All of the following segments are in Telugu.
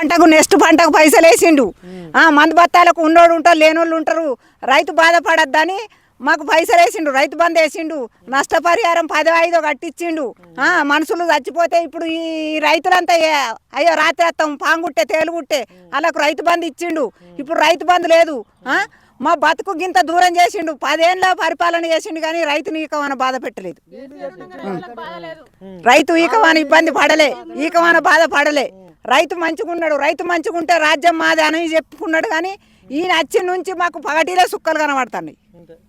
పంటకు నెక్స్ట్ పంటకు పైసలు వేసిండు. ఆ, మందు బత్తాలకు ఉన్నోడు ఉంటారు లేనోళ్ళు ఉంటారు. రైతు బాధపడద్దని మాకు పైసలు వేసిండు రైతు బంద్ వేసిండు. నష్టపరిహారం పది ఐదో కట్టించిండు. ఆ, మనుషులు చచ్చిపోతే ఇప్పుడు ఈ రైతులంతా అయ్యో రాత్రి వస్తాం పాంగుట్టే తేలుగుట్టే వాళ్ళకు రైతు బంద్ ఇచ్చిండు. ఇప్పుడు రైతు బంద్ లేదు. ఆ? మా బతుకు గింత దూరం చేసిండు. పదేళ్ళ పరిపాలన చేసిండు కానీ రైతుని ఈకమాన బాధ పెట్టలేదు. రైతు ఈకమాన ఇబ్బంది పడలే ఈకమాన బాధ పడలే. రైతు మంచిగున్నాడు రైతు మంచిగుంటే రాజ్యం మాది అని చెప్పుకున్నాడు కానీ ఈయన వచ్చిన నుంచి మాకు పగటిలే సుక్కలు కనబడుతున్నాయి.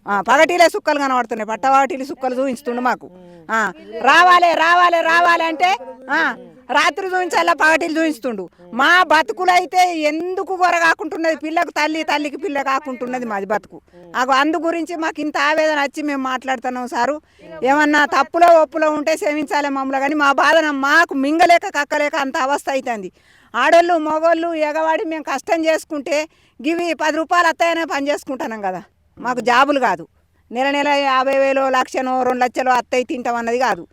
ఆ, పగటిలే సుక్కలు కనబడుతున్నాయి. పట్టవాటిలు సుక్కలు చూపిస్తుండు మాకు. రావాలే రావాలే రావాలే అంటే రాత్రి చూపించాలా పగటిలు చూపిస్తుండు మా బతుకులు అయితే ఎందుకు గొర కాకుంటున్నది పిల్లకు తల్లి తల్లికి పిల్ల కాకుంటున్నది మాది బతుకు. అగో అందు గురించి మాకు ఇంత ఆవేదన వచ్చి మేము మాట్లాడుతున్నాం సారు. ఏమన్నా తప్పులో ఒప్పులో ఉంటే క్షమించాలి మమ్మల్ని. కానీ మా బాధన మాకు మింగలేక కక్కలేక అంత అవస్థ అవుతుంది ఆడోళ్ళు మగోళ్ళు ఎగవాడి మేము కష్టం చేసుకుంటే గివి పది రూపాయలు వస్తాయనే పని చేసుకుంటున్నాం కదా. మాకు జాబులు కాదు. నెల నెల యాభై వేలు లక్షనో రెండు లక్షలు అత్తయ్య తింటాం అన్నది కాదు.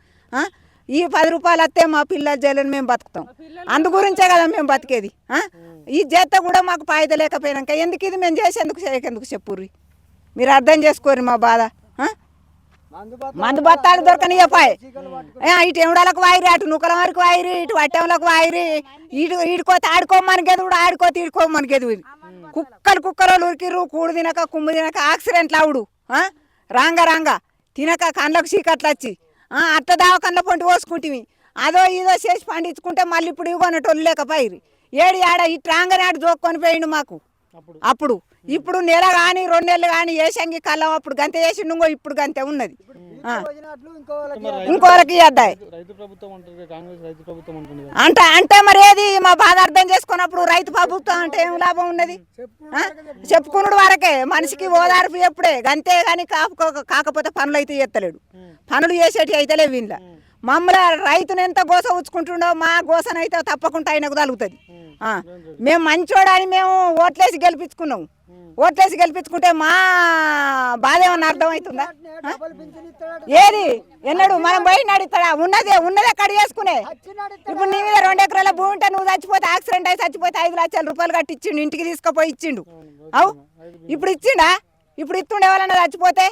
ఈ పది రూపాయలు వస్తే మా పిల్లల జైలు మేము బతుకుతాం. అందు గురించే కదా మేము బతికేది? ఈ చేత కూడా మాకు పాయిద లేకపోయినాక ఎందుకు ఇది మేము చేసేందుకు చేయకెందుకు చెప్పుర్రి? మీరు అర్థం చేసుకోరు మా బాధ ఆ? మందు బత్తాలు దొరకనియపాయ్ ఇటు ఎవడాలకు వాయిరి అటు నుకల వరకు వాయిరి ఇటు వట్టెంలకు వాయిరి ఇటు ఇడుకోతే ఆడుకోమనికేది కూడా ఆడుకోతే ఇడుకోమనికేది కుక్కలు కుక్కలు ఉరికిర్రు కూడు తినక కుమ్ము తినక యాక్సిడెంట్లు అవుడు? రాంగ రాంగ తినక కళ్ళకు చీకట్లు వచ్చి ఆ, అట్ట దావకన్ల పొంటి పోసుకుంటివి. అదో ఇదో చేసి పండించుకుంటే మళ్ళీ ఇప్పుడు ఇవ్వనట్టు లేకపోయి ఏడు ఆడ ఇటు రాంగనే ఆడు జోక్కొని పోయిండు మాకు. అప్పుడు? ఇప్పుడు నెల కానీ రెండు నెలలు కానీ ఏసంగి కళ్ళం అప్పుడు గంత వేసిండు ఇంకో ఇప్పుడు గంతే ఉన్నది. అంటుంది కదా. అంటే అంటే మరి ఏది? మా బాధ అర్థం చేసుకున్నప్పుడు రైతు ప్రభుత్వం అంటే ఏం లాభం ఉన్నది? చెప్పుకున్నాడు వరకే. మనిషికి ఓదార్పు ఎప్పుడే? గంతే కానీ కాకపో కాకపోతే పనులు అయితే చేస్తలేడు పనులు చేసేటి అయితే లేవు ఇంట్లో మమ్మల్ని రైతుని ఎంత గోస ఉంచుకుంటుండో మా గోసనైతే తప్పకుండా ఆయనకు తగులుతుంది. ఆ. మేము మంచోడని మేము ఓట్లేసి గెలిపించుకున్నాం. ఓట్లేసి గెలిపించుకుంటే మా బాధ ఏమన్నా అర్థమవుతుందా? ఏది? ఎన్నడు? మనం పోయి నడుస్తాడా? ఉన్నదే ఉన్నదే కడి చేసుకునే. ఇప్పుడు నీ మీద రెండు ఎకరాల భూమి ఉంటే నువ్వు చచ్చిపోతే యాక్సిడెంట్ అయి చచ్చిపోతే ఐదు లక్షల రూపాయలు కట్టి ఇచ్చిండు ఇంటికి తీసుకుపోయి ఇచ్చిండు. అవు? ఇప్పుడు ఇచ్చిండా? ఇప్పుడు ఇస్తుండే వాళ్ళన్నా చచ్చిపోతే.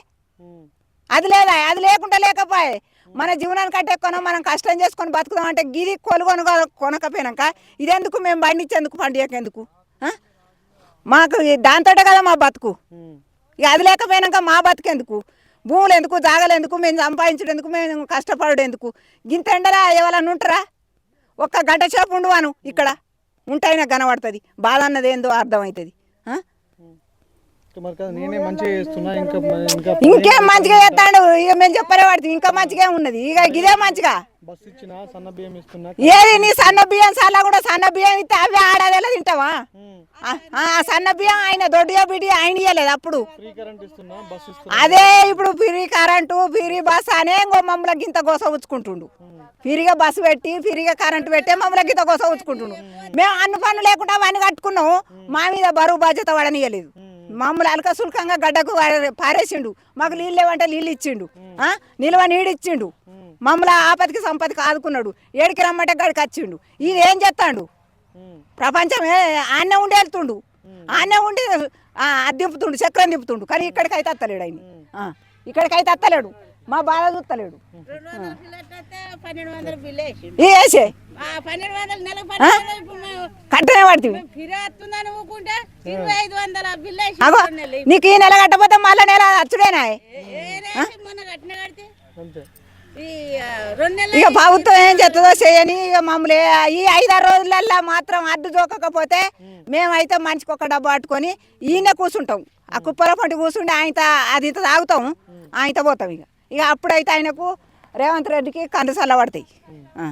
అది లేదా? అది లేకుండా లేకపోయే. మన జీవనానికి అంటే కొన మనం కష్టం చేసుకొని బతుకుదాం అంటే గిది కొనుగొను కొనకపోయినాక ఇదెందుకు? మేము పండించేందుకు పండియకెందుకు ఆ? మాకు ఈ దాంతోటే కదా మా బతుకు. ఇక అది లేకపోయినాక మా బతుకెందుకు? భూములు ఎందుకు జాగలు ఎందుకు మేము సంపాదించడెందుకు మేము కష్టపడేందుకు గింత ఎండలా ఎవరన్నా ఉంటారా? ఒక్క గంట సేపు ఉండువాను ఇక్కడ. ఉంటైనా కనబడుతుంది. బాధ అన్నది ఏందో అర్థమవుతుంది? ఇంకా మరి కదా నేనే మంచిగా చేస్తున్నా ఇంకా ఇంకా ఇంకేం మంచిగా చేస్తాడు? ఇక మేము చెప్పలే పడుతుంది ఇంకా మంచిగా ఉన్నది. ఇక ఇదే మంచిగా. బస్ ఇచ్చిన సన్న బియ్యం ఇస్తున్నా. ఏది నీ సన్న బియ్యం సాలా కూడా సన్న బియ్యం ఇస్తే అవి ఆడాదేలా తింటావా? సన్న బియ్యం ఆయన దొడ్డిగా బిడి ఆయన ఇయ్యలేదు అప్పుడు. ఫ్రీ కరెంట్ ఇస్తున్నా బస్ ఇస్తున్నా. అదే ఇప్పుడు ఫ్రీ కరెంటు ఫ్రీ బస్ అనే ఇంకో మమ్మల్ని గింత గోస ఉంచుకుంటుండు ఫ్రీగా బస్సు పెట్టి ఫ్రీగా కరెంటు పెట్టే మమ్మల్ని గింత గోస ఉంచుకుంటుండు మేము అన్ని పనులు లేకుండా అవన్నీ కట్టుకున్నాం. మా మీద బరువు బాధ్యత పడనీయలేదు. మమ్మల్ని అలక సుల్కంగా గడ్డకు పారే- పారేసిండు. మాకు నీళ్ళు లేవంటే నీళ్ళు ఇచ్చిండు. ఆ? నిల్వ నీడు ఇచ్చిండు. మమ్మల్ని ఆపతికి సంపతికి ఆదుకున్నాడు. ఏడికి రమ్మంటే గడికి వచ్చిండు. ఈయన ఏం చేస్తాడు. ప్రపంచమే ఆన్నే ఉండి వెళ్తుండు. ఆన్నే ఉండి దింపుతుండు చక్రం దింపుతుండు. కానీ ఇక్కడికైతే అత్తలేడు ఆయన. ఆ, ఇక్కడికైతే అత్తలేడు. మా బాధ చూస్తలేడు వందల వేసి కట్టనే పడుతుంది. అగో. నీకు ఈ నెల కట్టపోతే మళ్ళీ నెల అచ్చుడేనా? ఇక ప్రభుత్వం ఏం చేస్తుందో చేయని ఇక మమ్మల్ని ఈ ఐదారు రోజులల్లో మాత్రం అడ్డు జోకకపోతే మేమైతే మనిషికి ఒక డబ్బు పట్టుకొని ఈయన కూర్చుంటాం. ఆ కుప్పల పంటి కూర్చుండి ఆయన అది ఇంత తాగుతాం ఆయనతో పోతాం ఇక. ఇక అప్పుడైతే ఆయనకు రేవంత్ రెడ్డికి కందు చల్ల పడతాయి. ఆ.